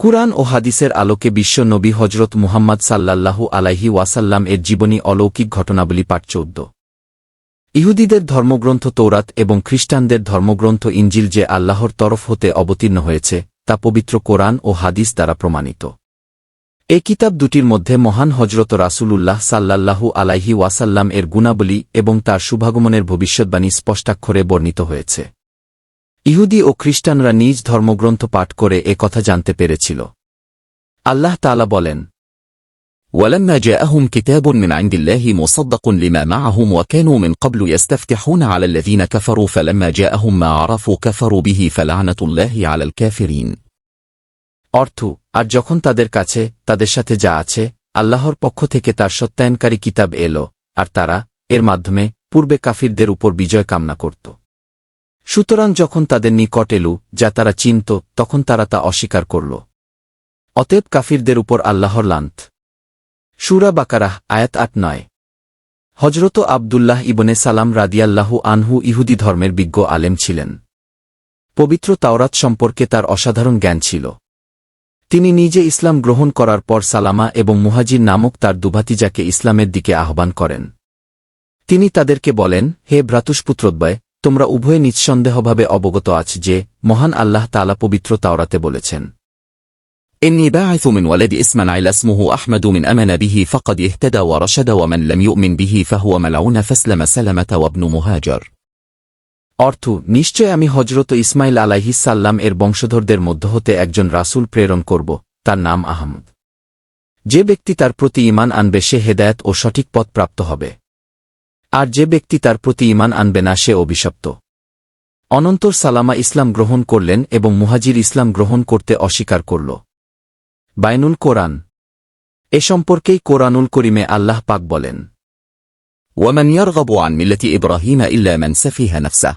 কুরআন ও হাদিসের আলোকে বিশ্ব নবী হজরত মুহাম্মদ সাল্লাল্লাহু আলাইহি ওয়াসাল্লাম এর জীবনী অলৌকিক ঘটনাবলী পাঠ চৌদ্দ। ইহুদিদের ধর্মগ্রন্থ তৌরাত এবং খ্রিস্টানদের ধর্মগ্রন্থ ইঞ্জিল যে আল্লাহর তরফ হতে অবতীর্ণ হয়েছে, তা পবিত্র কোরআন ও হাদিস দ্বারা প্রমাণিত। এ কিতাব দুটির মধ্যে মহান হজরত রাসূলুল্লাহ সাল্লাল্লাহু আলাইহি ওয়াসাল্লাম এর গুণাবলী এবং তার শুভাগমনের ভবিষ্যৎবাণী স্পষ্টাক্ষরে বর্ণিত হয়েছে। ইহুদি ও খ্রিস্টানরা নিজ ধর্মগ্রন্থ পাঠ করে এ কথা জানতে পেরেছিল আল্লাহ তালা বলেন ولما جاءهم كتاب من عند الله مصدق لما معهم وكانوا من قبل يستفتحون على الذين كفروا فلما جاءهم ما عرفوا كفروا به فلعنة الله على الكافرين অর্থ আর যখন তাদের কাছে তাদের সাথে যা আছে আল্লাহর পক্ষ থেকে তার সত্যায়নকারী কিতাব এল আর তারা এর মাধ্যমে পূর্বে কাফিরদের উপর বিজয় কামনা করত সুতরাং যখন তাদের নিকট এলু, যা তারা চিনত, তখন তারা তা অস্বীকার করল। অতএব কাফিরদের উপর আল্লাহর লান্ত। সুরা বাকারাহ, আয়াত আট নয়। হজরত আবদুল্লাহ ইবনে সালাম রাদিয়াল্লাহু আনহু ইহুদি ধর্মের বিজ্ঞ আলেম ছিলেন। পবিত্র তাওরাত সম্পর্কে তার অসাধারণ জ্ঞান ছিল। তিনি নিজে ইসলাম গ্রহণ করার পর সালামা এবং মুহাজির নামক তার দুভাতিজাকে ইসলামের দিকে আহ্বান করেন। তিনি তাদেরকে বলেন, হে ভ্রাতুষ্পুত্রদ্বয় তোমরা উভয়ে নিঃসন্দেহভাবে অবগত আছ যে মহান আল্লাহ তালা পবিত্র তাওরাতে বলেছেন إني باعث من ولد إسماعيل اسمه أحمد من أمن به فقد اهتدى ورشد ومن لم يؤمن به فهو ملعون فاسلم سلمة وابن مهاجر অর্থ নিশ্চয় আমি হজরত ইসমাইল আলাইহিসাল্লাম এর বংশধরদের মধ্য হতে একজন রাসূল প্রেরণ করব তার নাম আহমদ যে ব্যক্তি তার প্রতি ইমান আনবে সে হেদায়েত ও সঠিক পথ প্রাপ্ত হবে আর যে ব্যক্তি তার প্রতি ইমান আনবে না, সে অভিশপ্ত। অনন্তর সালামা ইসলাম গ্রহণ করলেন এবং মুহাজির ইসলাম গ্রহণ করতে অস্বীকার করল। বায়নুল কোরআন। এ সম্পর্কেই কোরআনুল করিমে আল্লাহ পাক বলেন, ওয়ামান ইয়ারগবু আন মিল্লাতি ইব্রাহিম ইল্লা মান সাফিহা নাফসা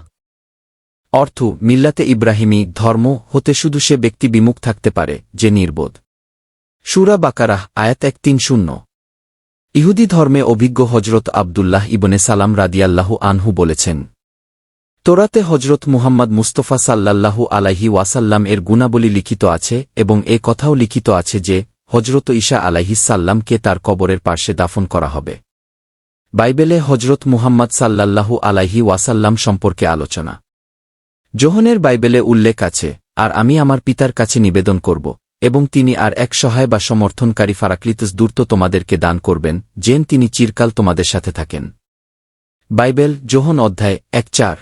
অর্থ, মিল্লাতে ইব্রাহিমী ধর্ম হতে শুধু সে ব্যক্তি বিমুখ থাকতে পারে, যে নির্বোধ। সুরা বাকারাহ, আয়াত এক তিন শূন্য। ইহুদি ধর্মে অভিজ্ঞ হজরত আবদুল্লাহ ইবনে সালাম রাদিয়াল্লাহু আনহু বলেছেন, তোরাতে হজরত মুহাম্মদ মুস্তফা সাল্লাল্লাহু আলাইহি ওয়াসাল্লাম এর গুণাবলী লিখিত আছে এবং এ কথাও লিখিত আছে যে হজরত ঈশা আলাইহিসাল্লামকে তার কবরের পার্শ্বে দাফন করা হবে। বাইবেলে হজরত মুহাম্মদ সাল্লাল্লাহু আলাইহি ওয়াসাল্লাম সম্পর্কে আলোচনা। জোহনের বাইবেলে উল্লেখ আছে, আর আমি আমার পিতার কাছে নিবেদন করব এবং তিনি আর এক সহায় বা সমর্থনকারী ফারাক্লিতস দূর্ত তোমাদেরকে দান করবেন, যেন তিনি চিরকাল তোমাদের সাথে থাকেন। বাইবেল জোহন অধ্যায় এক চার।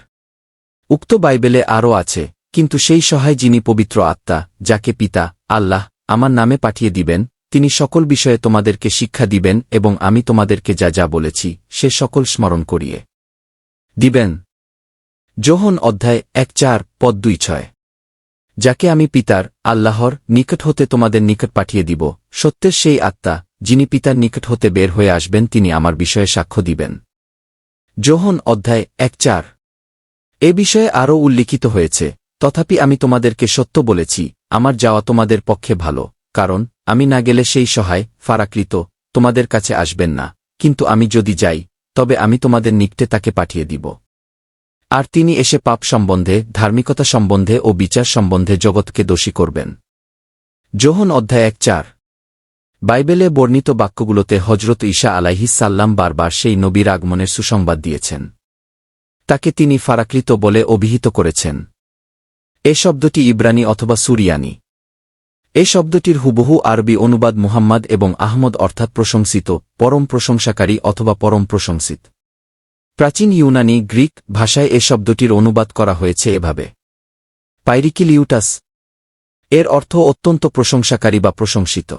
উক্ত বাইবেলে আরও আছে, কিন্তু সেই সহায় যিনি পবিত্র আত্মা, যাকে পিতা, আল্লাহ, আমার নামে পাঠিয়ে দিবেন, তিনি সকল বিষয়ে তোমাদেরকে শিক্ষা দিবেন এবং আমি তোমাদেরকে যা যা বলেছি, সে সকল স্মরণ করিয়ে দিবেন। যোহন অধ্যায় এক চার, পদ দুই ছয়। যাকে আমি পিতার, আল্লাহর, নিকট হতে তোমাদের নিকট পাঠিয়ে দিব। সত্যের সেই আত্মা, যিনি পিতার নিকট হতে বের হয়ে আসবেন, তিনি আমার বিষয়ে সাক্ষ্য দিবেন। যোহন অধ্যায় এক চার। এ বিষয়ে আরও উল্লিখিত হয়েছে, তথাপি আমি তোমাদেরকে সত্য বলেছি, আমার যাওয়া তোমাদের পক্ষে ভালো, কারণ আমি না গেলে সেই সহায়, ফারাকৃত, তোমাদের কাছে আসবেন না। কিন্তু আমি যদি যাই, তবে আমি তোমাদের নিকটে তাকে পাঠিয়ে দিব। আর তিনি এসে পাপ সম্বন্ধে, ধার্মিকতা সম্বন্ধে ও বিচার সম্বন্ধে জগৎকে দোষী করবেন। যোহন অধ্যায় এক চার। বাইবেলে বর্ণিত বাক্যগুলোতে হজরত ঈশা আলাইহিসাল্লাম বারবার সেই নবীর আগমনের সুসংবাদ দিয়েছেন। তাকে তিনি ফারাকৃত বলে অভিহিত করেছেন। এ শব্দটি ইব্রানি অথবা সুরিয়ানি। এ শব্দটির হুবহু আরবি অনুবাদ মুহাম্মদ এবং আহমদ অর্থাৎ প্রশংসিত, পরম প্রশংসাকারী অথবা পরম প্রশংসিত। প্রাচীন ইউনানি গ্রিক ভাষায় এ শব্দটির অনুবাদ করা হয়েছে এভাবে। পাইরিকিলিউটাস। এর অর্থ অত্যন্ত প্রশংসাকারী বা প্রশংসিত।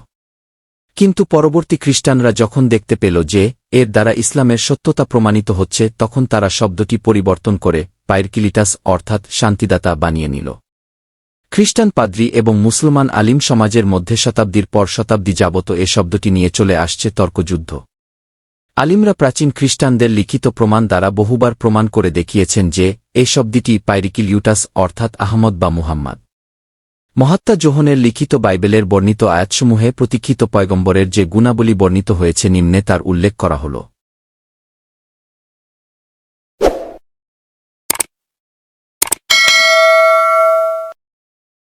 কিন্তু পরবর্তী খ্রিস্টানরা যখন দেখতে পেল যে এর দ্বারা ইসলামের সত্যতা প্রমাণিত হচ্ছে, তখন তারা শব্দটি পরিবর্তন করে পাইরকিলিটাস অর্থাৎ শান্তিদাতা বানিয়ে নিল। খ্রিস্টান পাদ্রী এবং মুসলমান আলিম সমাজের মধ্যে শতাব্দীর পর শতাব্দী যাবত এ শব্দটি নিয়ে চলে আসছে তর্কযুদ্ধ। আলিমরা প্রাচীন খ্রিস্টানদের লিখিত প্রমাণ দ্বারা বহুবার প্রমাণ করে দেখিয়েছেন যে, এই শব্দটি পাইরিকিল ইউটাস অর্থাৎ আহমদ বা মুহাম্মদ। মহাত্মা জোহনের লিখিত বাইবেলের বর্ণিত আয়াতসমূহে প্রতীক্ষিত পয়গম্বরের যে গুণাবলী বর্ণিত হয়েছে নিম্নে তার উল্লেখ করা হল।